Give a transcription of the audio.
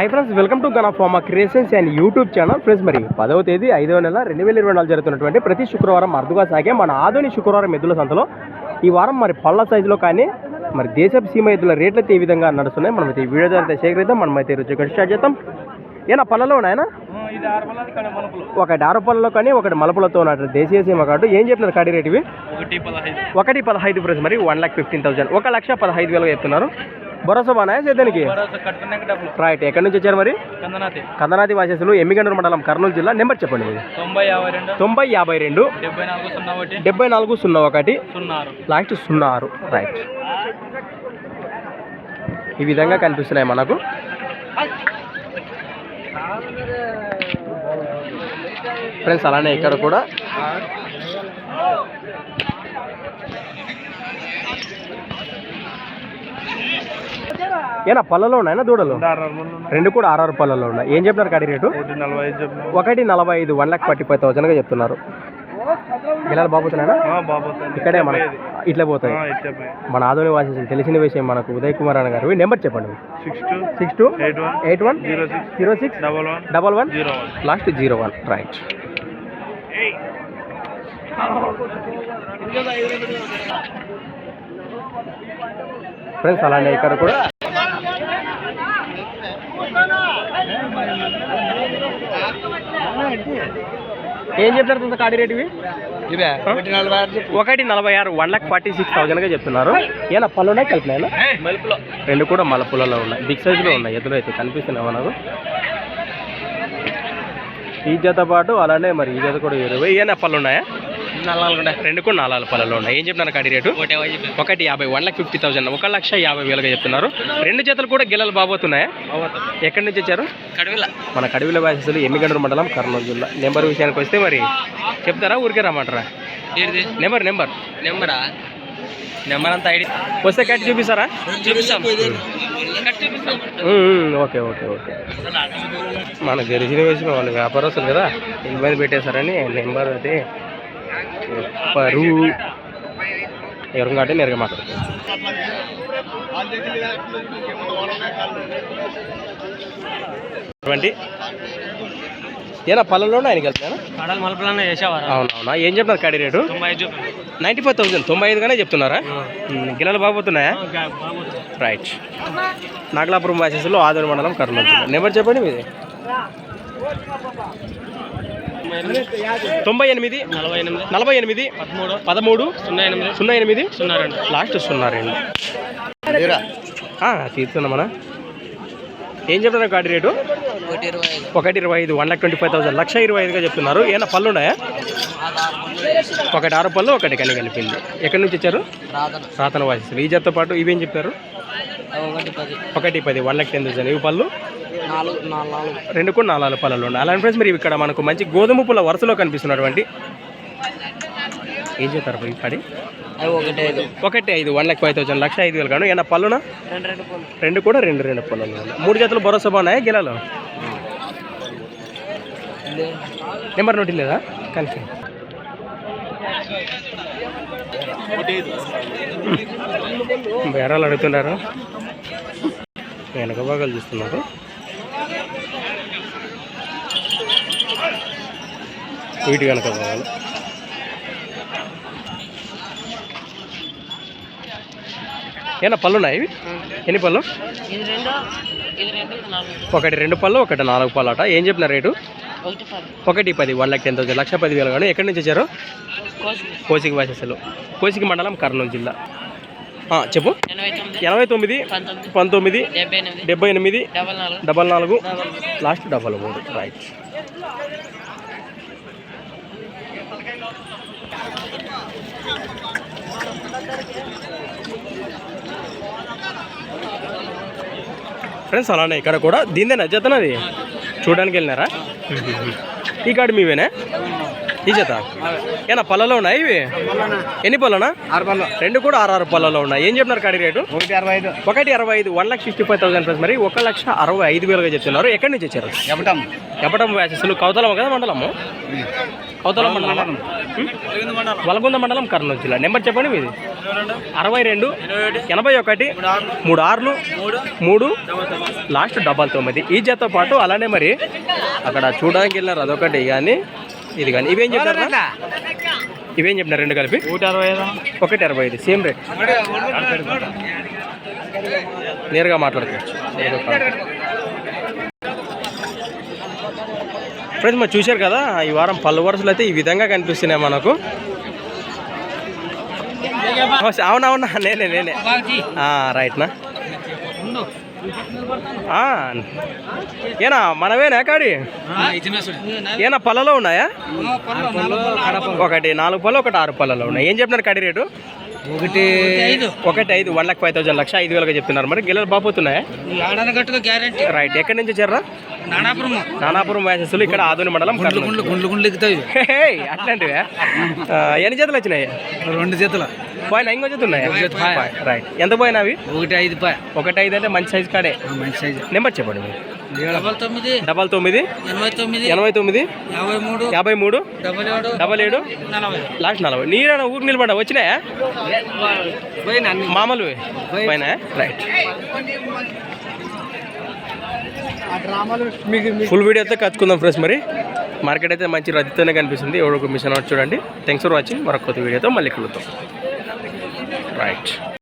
Hi friends welcome to gun of మా creations and YouTube channel friends మరి పదవ తేదీ ఐదవ నెల రెండు వేల ఇరవై నాలుగు జరుగుతున్నటువంటి ప్రతి శుక్రవారం అరుదుగా సాగే మన ఆధునిక శుక్రవారం ఎద్దుల సంతలో. ఈ వారం మరి పళ్ళ సైజులో కానీ మరి దేశపు సీమ ఎద్దుల రేట్లు అయితే ఈ విధంగా నడుస్తున్నాయి. మనం అయితే ఈ వీడియో అయితే సేకరిద్దాం మనం అయితే రుచి స్టార్ట్ చేద్దాం. ఏనా పళ్ళలో ఉన్నాయనా ఒకటి ఆరు పళ్ళలో కానీ ఒకటి మలపులతో ఉన్నట్టు దేశీయ సీమ కార్డు ఏం చెప్పినారు కాడి రేట్ ఇవి? ఒకటి పదహైదు. ఒకటి పదహైదు ఫ్రెండ్స్ మరి వన్ లాక్ ఫిఫ్టీన్ థౌసండ్ ఒక లక్ష పదహైదు వేలుగా చెప్తున్నారు. భరోసా కట్టుకున్నాక డబ్బులు రైట్ ఎక్కడి నుంచి వచ్చారు మరి? కందనాతి. వాసేసులు ఎమ్మిగండూరు మండలం కర్నూలు జిల్లా. నెంబర్ చెప్పండి మీది తొంభై యాభై రెండు. డెబ్బై నాలుగు సున్నా ఒకటి. లాస్ట్ సున్నా ఆరు రైట్ ఈ విధంగా కనిపిస్తున్నాయి మనకు. ఫ్రెండ్స్ అలానే ఇక్కడ కూడా. ఏనా పళ్ళలో ఉన్నాయనా దూడలు? రెండు కూడా ఆర్ఆర్ పళ్ళలో ఉన్నాయి. ఏం చెప్తున్నారు కాడి రేటు? ఒకటి నలభై ఐదు వన్ లాక్ ఫార్టీ ఫైవ్ థౌసండ్గా చెప్తున్నారు. గిలాలు బాబుతున్నాయా బాబు ఇక్కడే మన ఇట్లా పోతాయి మన ఆధునిక వాసి తెలిసిన విషయం మనకు ఉదయ్ కుమార్ అన్న గారు. నెంబర్ చెప్పండి. Six two eight one zero six double one. Last zero one. Right. Friends అలానే ఇక్కడ కూడా ఏం చెప్తారు తొంత కాడి రేట్ ఇవి? ఒకటి నలభై ఆరు వన్ లాక్ ఫార్టీ సిక్స్ థౌసండ్గా చెప్తున్నారు. ఏనా పళ్ళు ఉన్నాయి కలిపినాయనా మలుపులో. రెండు కూడా మలపులలో ఉన్నాయి. బిగ్ సైజులో ఉన్నాయి ఎదురు అయితే కనిపిస్తున్నాయి మనకు? ఈ జత పాటు అలానే మరి ఈ జత కూడా ఇరవై. ఏనా పళ్ళు ఉన్నాయా? నల్లాలు రెండు కూడా నాలుగు పళ్ళలో ఉన్నాయి. ఏం చెప్తున్నారు కాడి రేటు? ఒకటే యాభై వన్ లాక్ ఫిఫ్టీ థౌసండ్ ఒక లక్ష యాభై వేలుగా చెప్తున్నారు. రెండు జతలు కూడా గిల్లలు బాబోతున్నాయా? ఎక్కడి నుంచి వచ్చారు? కడవిల. మన కడివిల వాసలు ఎమ్మిగండ్రు మండలం కర్నూలు జిల్లా. నెంబర్ విషయానికి వస్తే మరి చెప్తారా? ఊరికే రమ్మంటారా? Number number. నెంబరా? నెంబర్ అంతా ఐడి. వస్తే కట్టి చూపిస్తారా? చూపిస్తాం. Okay okay okay. మనకు తెలిసిన విషయం వాళ్ళు వ్యాపారస్తులు కదా. ఇబ్బంది పెట్టేశారని నెంబర్ అయితే పరు ఎవరు కాబట్టి నేరుగా మాట్లాడుతాను ట్వంటీ ఏనా పళ్ళలోనే ఆయనకి వెళ్తున్నాను కడలు మలుపులన్నా చేసేవారా. అవునవునా? ఏం చెప్తున్నారు కాడి రేటు? Ninety five thousand. తొంభై ఐదుగానే చెప్తున్నారా? గిల్లలు బాగుతున్నాయా రైట్ నాగలాపురం వాసెస్లో ఆదూరు మండలం కర్నూలు నెంబర్ చెప్పండి మీది. తొంభై ఎనిమిది నలభై ఎనిమిది నలభై ఎనిమిది పదమూడు పదమూడు సున్నా ఎనిమిది సున్నా ఎనిమిది సున్నా రెండు. లాస్ట్ సున్నా రెండు. తీర్చున్నామన్నా ఏం చెప్తున్నారు గాడి రేటు? ఒకటి ఇరవై ఐదు. One lakh twenty five thousand. లక్ష ఇరవై ఐదుగా చెప్తున్నారు. ఏమైనా పళ్ళు ఉన్నాయా ఒకటి ఆరు పళ్ళు ఒకటి కని కలిపింది. ఎక్కడి నుంచి వచ్చారు? రాధన రాతన వాసిస్తులు ఈ జతతో పాటు ఇవేం చెప్పారు? ఒకటి పది. ఒకటి పది వన్ లాక్ టెన్ థౌసండ్. ఇవి పళ్ళు? రెండు కూడా నాలుగు పళ్ళలు ఉన్నాయి. అలాంటి ఫ్రెండ్స్ మీరు ఇక్కడ మనకు మంచి గోధుమ పుల్ల వరుసలో కనిపిస్తున్నటువంటి ఏం చేస్తారు ఈ కాడి అవి ఒకటి ఐదు. వన్ లాక్ ఫైవ్ థౌసండ్ లక్ష ఐదు వేలు కాను. ఏమన్నా పళ్ళునా? రెండు పళ్ళు. కూడా రెండు రెండు ఉన్నాయి. మూడు జతలు భరోసా బాగున్నాయా గిలాలు? నెంబర్ నోటి లేదా కలిసి బేరాలు అడుగుతున్నారు. వెనక భాగాలు చూస్తున్నారు. వీటి వెనక భాగాలు ఏనా పళ్ళు ఉన్నాయి ఇవి? ఎన్ని పళ్ళు? ఒకటి రెండు పళ్ళు ఒకటి నాలుగు పళ్ళు అట. ఏం చెప్పిన రేటు? ఒకటి పది. వన్ లాక్ టెన్ థౌసండ్ లక్ష పది వేలు కానీ ఎక్కడి నుంచి వచ్చారు? కోసి కోసికి వాసెస్లు. కోసికి మండలం కర్నూలు జిల్లా. చెప్పు. ఎనభై తొమ్మిది పంతొమ్మిది డెబ్బై ఎనిమిది డబల్ నాలుగు. లాస్ట్ డబల్ మూడు. రైట్ ఫ్రెండ్స్ అలానే ఇక్కడ కూడా దీనిదేనా జతనది చూడడానికి వెళ్ళినారా? ఈ కాడు మీవేనా? ఈ జత? ఏనా పళ్ళలో ఉన్నాయి ఇవి? ఎన్ని పళ్ళనా? ఆరు పళ్ళు. రెండు కూడా ఆరు పళ్ళలో ఉన్నాయి. ఏం చెప్పినారు కాడి రేటు? ఒకటి అరవై ఐదు. ఒకటి అరవై ఐదు one lakh sixty five thousand plus మరి ఒక లక్ష అరవై ఐదు వేలుగా చెప్తున్నారు. ఎక్కడి నుంచి వచ్చారు? చెప్పటం ఎప్పటం వ్యాసెస్లు కౌతలం కదా మండలము? కౌతలం మండలం. వలగొంద మండలం కర్నూలు జిల్లా. నెంబర్ చెప్పండి మీది. అరవై రెండు ఎనభై ఒకటి మూడు ఆరులు మూడు లాస్ట్ డబల్ తొమ్మిది. ఈ జతతో పాటు అలానే మరి అక్కడ చూడడానికి వెళ్ళినారు. అదొకటి కానీ ఇది కానీ. ఇవేం చెప్పారు ఇవేం చెప్పినారు? రెండు కలిపి? ఒకటి అరవై ఐదు. Same rate. నేరుగా మాట్లాడుకోవచ్చు. కాదు. ఫ్రెండ్స్ మరి చూశారు కదా ఈ వారం పళ్ళు వరుసలు అయితే ఈ విధంగా కనిపిస్తున్నాయి మనకు. అవునవునా నేనే నేనే. రైట్నా ఏనా మనవేనా కాడి? ఏనా పళ్ళలో ఉన్నాయా? ఒకటి నాలుగు పళ్ళు ఒకటి ఆరు పళ్ళలో ఉన్నాయి. ఏం చెప్పినారు కడి రేటు? ఒకటి ఒకటి ఐదు. వన్ లాక్ ఫైవ్ థౌసండ్ లక్ష ఐదు వేలుగా చెప్తున్నారు మరి. గిల్లలు బాపోతున్నాయా ఆడన గట్టుగా గ్యారంటీ రైట్ ఎక్కడి నుంచి వచ్చారా నానాపురం. నానాపురం ఇక్కడ ఆదోని మండలం గుండ్లు గుండ్లు గుండ్లు గుండ్లు ఎక్కుతాయి అట్లాంటివే. ఎన్ని జతలు వచ్చినాయి? రెండు చేతుల పోయినా ఇంకో జత ఉన్నాయా. రైట్ ఎంత పోయినా అవి ఒకటి ఐదు ఒకటి ఐదు అంటే మంచి సైజ్ కాడే. మంచి సైజు నెంబర్ చెప్పండి మీరు. డబల్ తొమ్మిది. డబల్ తొమ్మిది. ఎనభై తొమ్మిది. ఎనభై తొమ్మిది. యాభై మూడు. యాభై మూడు. డబల్ ఏడు. డబల్ ఏడు. నలభై. లాస్ట్ నలభై. నీరైనా ఊరికి నిలబడ వచ్చినాయా? మామూలు. పైన రైట్ ఫుల్ వీడియో అయితే కచ్చుకుందాం ఫ్రెండ్స్ మరి. మార్కెట్ అయితే మంచి రద్దీతోనే కనిపిస్తుంది. ఎవరో ఒక మిషన్ చూడండి. థ్యాంక్స్ ఫర్ వాచింగ్ మరొక కొత్త వీడియోతో మళ్ళీ కలుద్దాం. రైట్